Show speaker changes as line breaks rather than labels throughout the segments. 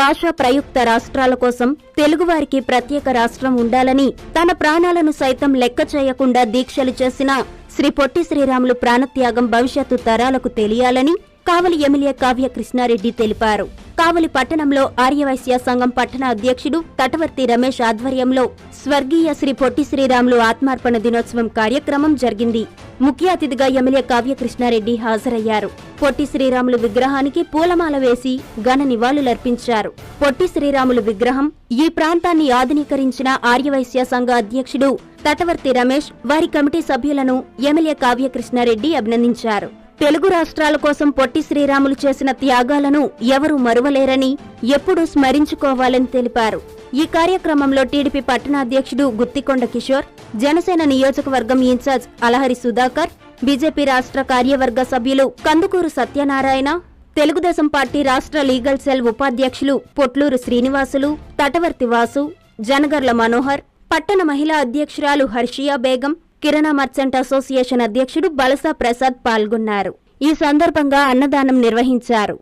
భాషా ప్రయుక్త రాష్ట్రాల కోసం తెలుగువారికి ప్రత్యేక రాష్ట్రం ఉండాలని తన ప్రాణాలను సైతం లెక్క చేయకుండా దీక్షలు చేసిన శ్రీ పొట్టి శ్రీరాములు ప్రాణత్యాగం భవిష్యత్తు తరాలకు తెలియాలని కావలి ఎమ్మెల్యే కావ్య కృష్ణారెడ్డి తెలిపారు. కావలి పట్టణంలో ఆర్యవైశ్య సంఘం పట్టణ అధ్యక్షుడు తటవర్తి రమేష్ ఆధ్వర్యంలో స్వర్గీయ శ్రీ పొట్టి శ్రీరాములు ఆత్మార్పణ దినోత్సవం కార్యక్రమం జరిగింది. ముఖ్య అతిథిగా ఎమ్మెల్యే కావ్యకృష్ణారెడ్డి హాజరయ్యారు. పొట్టి శ్రీరాములు విగ్రహానికి పూలమాల వేసి ఘన నివాళులర్పించారు. పొట్టి శ్రీరాములు విగ్రహం ఈ ప్రాంతాన్ని ఆధునీకరించిన ఆర్యవైశ్య సంఘ అధ్యక్షుడు తటవర్తి రమేష్ వారి కమిటీ సభ్యులను ఎమ్మెల్యే కావ్యకృష్ణారెడ్డి అభినందించారు. తెలుగు రాష్ట్రాల కోసం పొట్టి శ్రీరాములు చేసిన త్యాగాలను ఎవరూ మరువలేరని ఎప్పుడూ స్మరించుకోవాలని తెలిపారు. ఈ కార్యక్రమంలో టీడీపీ పట్టణాధ్యక్షుడు గుత్తికొండ కిషోర్ జనసేన నియోజకవర్గం ఇన్ఛార్జ్ అలహరి సుధాకర్ బీజేపీ రాష్ట్ర కార్యవర్గ సభ్యులు కందుకూరు సత్యనారాయణ తెలుగుదేశం పార్టీ రాష్ట్ర లీగల్ సెల్ ఉపాధ్యక్షులు పొట్లూరు శ్రీనివాసులు తటవర్తి వాసు జనగర్ల మనోహర్ పట్టణ మహిళా అధ్యక్షురాలు హర్షియా బేగం కిరణా మర్చెంట్ అసోసియేషన్ అధ్యక్షుడు బలసా ప్రసాద్ పాల్గొన్నారు. ఈ సందర్భంగా అన్నదానం నిర్వహించారు.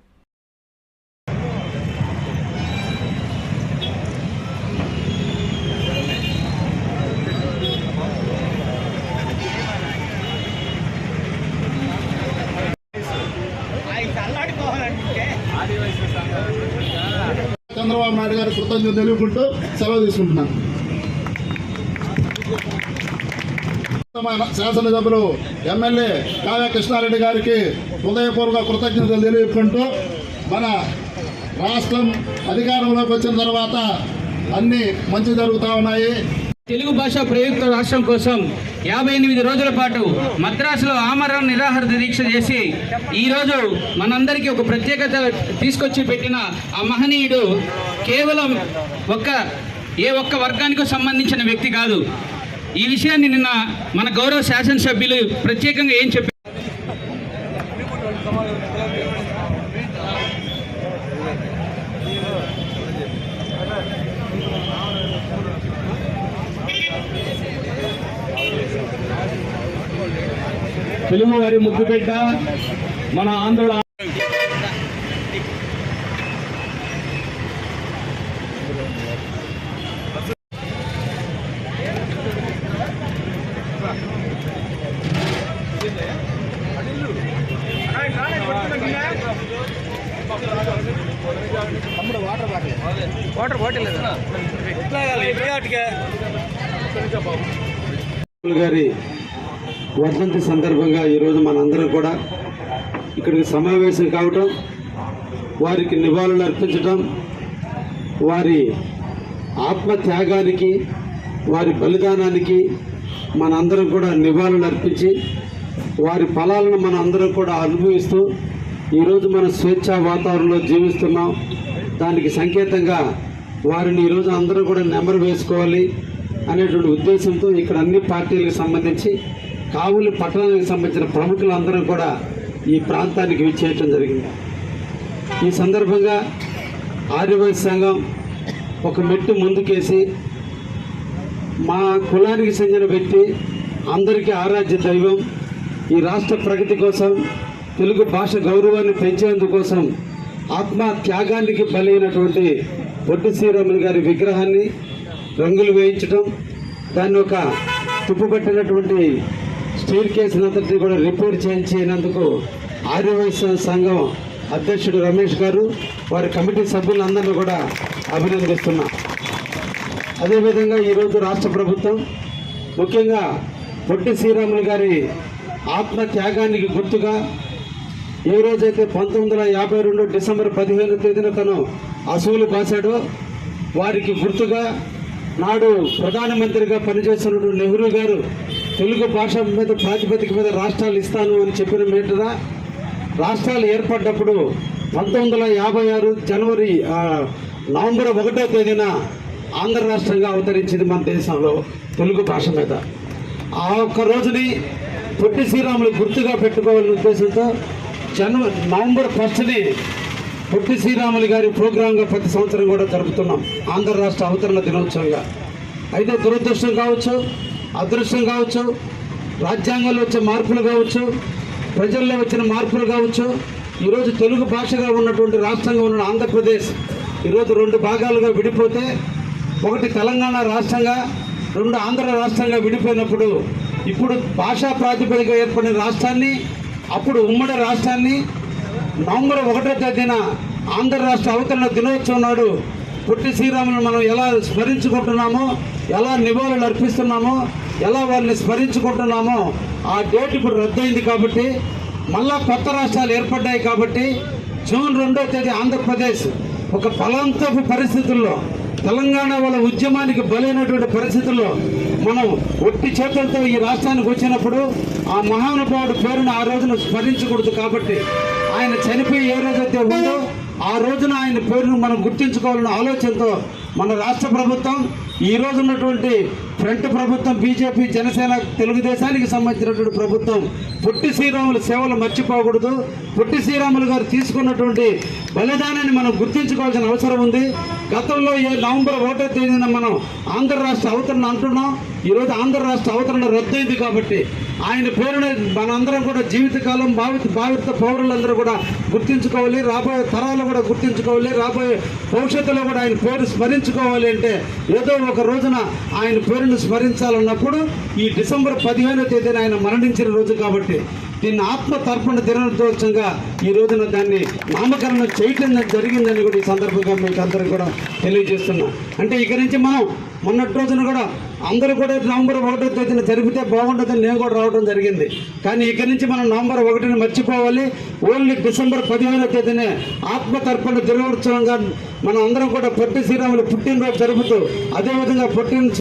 చంద్రబాబు నాయుడు గారి కృతజ్ఞత తెలియకుంటూ సెలవు తీసుకుంటున్నాను. శాసనసభలో ఎమ్మెల్యే కావ్య కృష్ణారెడ్డి గారికి హృదయపూర్వక కృతజ్ఞతలు తెలియకుంటూ మన రాష్ట్రం అధికారంలోకి వచ్చిన తర్వాత అన్ని మంచి జరుగుతూ ఉన్నాయి.
తెలుగు భాష ప్రయుక్త రాష్ట్రం కోసం యాభై ఎనిమిది రోజుల పాటు మద్రాసులో ఆమరణ నిరాహార దీక్ష చేసి ఈరోజు మనందరికీ ఒక ప్రత్యేకత తీసుకొచ్చి పెట్టిన ఆ మహనీయుడు కేవలం ఒక్క ఏ ఒక్క వర్గానికి సంబంధించిన వ్యక్తి కాదు. ఈ విషయాన్ని నిన్న మన గౌరవ శాసనసభ్యులు ప్రత్యేకంగా ఏం చెప్పారు?
తెలుగు వారి మన ఆంధ్రుల గారి వర్ధంతి సందర్భంగా ఈరోజు మనందరం కూడా ఇక్కడికి సమావేశం కావటం వారికి నివాళులు అర్పించటం వారి ఆత్మ త్యాగానికి వారి బలిదానానికి మనందరం కూడా నివాళులు అర్పించి వారి ఫలాలను మన అందరం కూడా అనుభవిస్తూ ఈరోజు మన స్వేచ్ఛా వాతావరణంలో జీవిస్తున్నాం. దానికి సంకేతంగా వారిని ఈరోజు అందరూ కూడా నెంబర్ వేసుకోవాలి అనేటువంటి ఉద్దేశంతో ఇక్కడ అన్ని పార్టీలకు సంబంధించి కావులి పట్టణానికి సంబంధించిన ప్రముఖులందరూ కూడా ఈ ప్రాంతానికి విచ్చేయటం జరిగింది. ఈ సందర్భంగా ఆర్యవైశ్య సంఘం ఒక మెట్టు ముందుకేసి మా కులానికి చెందిన వ్యక్తి అందరికీ ఆరాధ్య దైవం ఈ రాష్ట్ర ప్రగతి కోసం తెలుగు భాష గౌరవాన్ని పెంచేందుకోసం ఆత్మ త్యాగానికి బలైనటువంటి పొట్టి శ్రీరాములు గారి విగ్రహాన్ని రంగులు వేయించడం దాన్ని ఒక తుప్పుపట్టినటువంటి స్టీల్ కేసునంతటిని కూడా రిపేర్ చేయించినందుకు ఆర్యవైశ్య సంఘం అధ్యక్షుడు రమేష్ గారు వారి కమిటీ సభ్యులందరినీ కూడా అభినందిస్తున్నా. అదేవిధంగా ఈరోజు రాష్ట్ర ప్రభుత్వం ముఖ్యంగా పొట్టి శ్రీరాములు గారి ఆత్మ త్యాగానికి గుర్తుగా ఏ రోజైతే పంతొమ్మిది వందల యాభై రెండు డిసెంబర్ పదిహేను తేదీన తను అసూలు కాశాడో వారికి గుర్తుగా నాడు ప్రధానమంత్రిగా పనిచేస్తున్న నెహ్రూ గారు తెలుగు భాష మీద ప్రాతిపదిక మీద రాష్ట్రాలు ఇస్తాను అని చెప్పిన మీటరా రాష్ట్రాలు ఏర్పడ్డప్పుడు పంతొమ్మిది వందల యాభై ఆరు జనవరి నవంబర్ ఒకటో తేదీన ఆంధ్ర రాష్ట్రంగా అవతరించింది మన దేశంలో తెలుగు భాష మీద. ఆ ఒక్క రోజుని పొట్టి శ్రీరాములు గుర్తుగా పెట్టుకోవాలనే ఉద్దేశంతో జనవరి నవంబర్ ఫస్ట్ని పొట్టి శ్రీరాములు గారి ప్రోగ్రాంగా ప్రతి సంవత్సరం కూడా జరుపుతున్నాం. ఆంధ్ర రాష్ట్ర అవతరణ దినోత్సవంగా. అయితే దురదృష్టం కావచ్చు అదృష్టం కావచ్చు రాజ్యాంగంలో వచ్చే మార్పులు కావచ్చు ప్రజల్లో వచ్చిన మార్పులు కావచ్చు ఈరోజు తెలుగు భాషగా ఉన్నటువంటి రాష్ట్రంగా ఉన్న ఆంధ్రప్రదేశ్ ఈరోజు రెండు భాగాలుగా విడిపోతే ఒకటి తెలంగాణ రాష్ట్రంగా రెండు ఆంధ్ర రాష్ట్రంగా విడిపోయినప్పుడు ఇప్పుడు భాషా ప్రాతిపదిక ఏర్పడిన రాష్ట్రాన్ని అప్పుడు ఉమ్మడి రాష్ట్రాన్ని నవంబర్ ఒకటో తేదీన ఆంధ్ర రాష్ట్ర అవతరణ దినోత్సవం నాడు పుట్టి శ్రీరాములను మనం ఎలా స్మరించుకుంటున్నామో ఎలా నివాళులు అర్పిస్తున్నామో ఎలా వారిని స్మరించుకుంటున్నామో ఆ డేట్ ఇప్పుడు రద్దయింది కాబట్టి మళ్ళా కొత్త రాష్ట్రాలు ఏర్పడ్డాయి కాబట్టి జూన్ రెండో తేదీ ఆంధ్రప్రదేశ్ ఒక ఫలంతపు పరిస్థితుల్లో తెలంగాణ వాళ్ళ ఉద్యమానికి బలైనటువంటి పరిస్థితుల్లో మనం ఒట్టి చేతులతో ఈ రాష్ట్రానికి వచ్చినప్పుడు ఆ మహానుభావుడు పేరును ఆ రోజున స్మరించకూడదు కాబట్టి ఆయన చనిపోయి ఏ రోజైతే ఉందో ఆ రోజున ఆయన పేరును మనం గుర్తించుకోవాలన్న ఆలోచనతో మన రాష్ట్ర ప్రభుత్వం ఈ రోజు ఉన్నటువంటి ఫ్రంట్ ప్రభుత్వం బీజేపీ జనసేన తెలుగుదేశానికి సంబంధించినటువంటి ప్రభుత్వం పొట్టి శ్రీరాముల సేవలు మర్చిపోకూడదు. పొట్టి శ్రీరాములు గారు తీసుకున్నటువంటి బలిదానాన్ని మనం గుర్తించుకోవాల్సిన అవసరం ఉంది. గతంలో ఏ నవంబర్ ఒకటో తేదీన మనం ఆంధ్ర రాష్ట్ర అవతరణ అంటున్నాం. ఈరోజు ఆంధ్ర రాష్ట్ర అవతరణ రద్దయింది కాబట్టి ఆయన పేరున మనందరం కూడా జీవితకాలం భావిత భావిత పౌరులందరూ కూడా గుర్తించుకోవాలి. రాబోయే తరాలు కూడా గుర్తించుకోవాలి. రాబోయే భవిష్యత్తులో కూడా ఆయన పేరు స్మరించుకోవాలి అంటే ఏదో ఒక రోజున ఆయన పేరును స్మరించాలన్నప్పుడు ఈ డిసెంబర్ పదిహేనో తేదీన ఆయన మరణించిన రోజు కాబట్టి దీన్ని ఆత్మ తర్పణ దినోత్సవంగా ఈ రోజున దాన్ని నామకరణం చేయటం జరిగిందని కూడా ఈ సందర్భంగా మీకు అందరికీ కూడా తెలియజేస్తున్నాం. అంటే ఇక నుంచి మనం మొన్నటి రోజున కూడా అందరూ కూడా నవంబర్ ఒకటో తేదీన జరిపితే బాగుంటుందని నేను కూడా రావడం జరిగింది. కానీ ఇక్కడి నుంచి మనం నవంబర్ ఒకటిని మర్చిపోవాలి. ఓన్లీ డిసెంబర్ పదిహేనో తేదీనే ఆత్మతర్పణ దినోత్సవంగా మనం అందరం కూడా పొట్టి శ్రీరాములు పుట్టినరోజు జరుపుతూ అదేవిధంగా పుట్టిన